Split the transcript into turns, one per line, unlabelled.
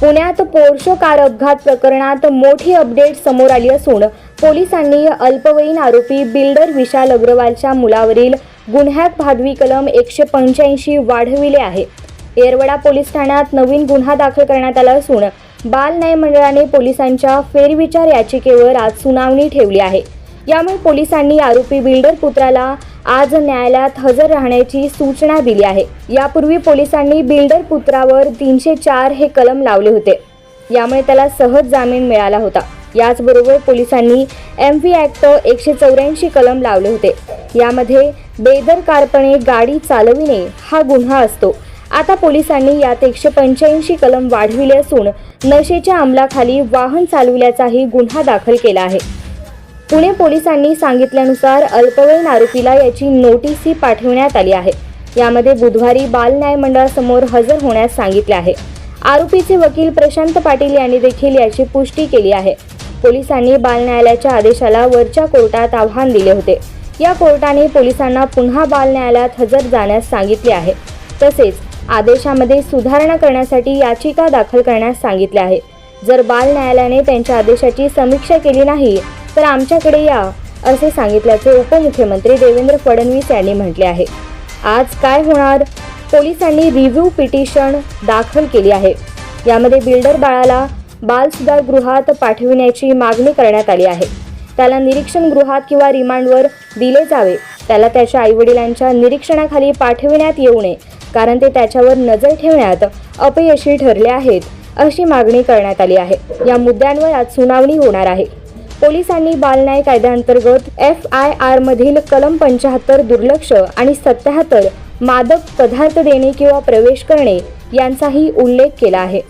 पुण्यात पोर्शो कार अपघात प्रकरणात मोठी अपडेट समोर आली असून पोलिसांनी अल्पवयीन आरोपी बिल्डर विशाल अग्रवालच्या मुलावरील गुन्ह्यात भादवी कलम एकशे पंच्याऐंशी वाढविले आहे. येरवडा पोलीस ठाण्यात नवीन गुन्हा दाखल करण्यात आला असून बाल न्याय मंडळाने पोलिसांच्या फेरविचार याचिकेवर आज सुनावणी ठेवली आहे. यामुळे पोलिसांनी आरोपी बिल्डर पुत्राला आज न्यायालयात हजर राहण्याची सूचना दिली आहे. यापूर्वी पोलिसांनी बिल्डर पुत्रावर तीनशे चार हे कलम लावले होते. यामुळे त्याला सहज जामीन मिळाला होता. याचबरोबर पोलिसांनी एम व्ही ॲक्ट एकशे चौऱ्याऐंशी कलम लावले होते. यामध्ये बेदरकारपणे गाडी चालविणे हा गुन्हा असतो. आता पोलिसांनी यात एकशे पंच्याऐंशी कलम वाढविले असून नशेच्या अंमलाखाली वाहन चालविल्याचाही गुन्हा दाखल केला आहे. पुणे पोलिसांनी सांगितल्यानुसार अल्पवयीन आरोपीला याची नोटीसही पाठवण्यात आली आहे. यामध्ये बुधवारी बाल न्याय मंडळासमोर हजर होण्यास सांगितले आहे. आरोपीचे वकील प्रशांत पाटील यांनी देखील याची पुष्टी केली आहे. पोलिसांनी बाल न्यायालयाच्या आदेशाला वरच्या कोर्टात आव्हान दिले होते. या कोर्टाने पोलिसांना पुन्हा बाल न्यायालयात हजर जाण्यास सांगितले आहे. तसेच आदेशामध्ये सुधारणा करण्यासाठी याचिका दाखल करण्यास सांगितले आहे. जर बाल न्यायालयाने त्यांच्या आदेशाची समीक्षा केली नाही तर आमच्याकडे या असे सांगितल्याचे उपमुख्यमंत्री देवेंद्र फडणवीस यांनी म्हटले आहे. आज काय होणार? पोलिसांनी रिव्ह्यू पिटिशन दाखल केली आहे. यामध्ये बिल्डर बाळाला बालसुधार गृहात पाठविण्याची मागणी करण्यात आली आहे. त्याला निरीक्षण गृहात किंवा रिमांडवर दिले जावे. त्याला त्याच्या आईवडिलांच्या निरीक्षणाखाली पाठविण्यात येऊ नये कारण ते त्याच्यावर नजर ठेवण्यात अपयशी ठरले आहेत अशी मागणी करण्यात आली आहे. या मुद्द्यांवर आज सुनावणी होणार आहे. पोलिसांनी बालन्याय कायद्याअंतर्गत एफ आय आर मधील कलम पंचाहत्तर दुर्लक्ष आणि सत्याहत्तर मादक पदार्थ देणे किंवा प्रवेश करणे यांचाही उल्लेख केला आहे.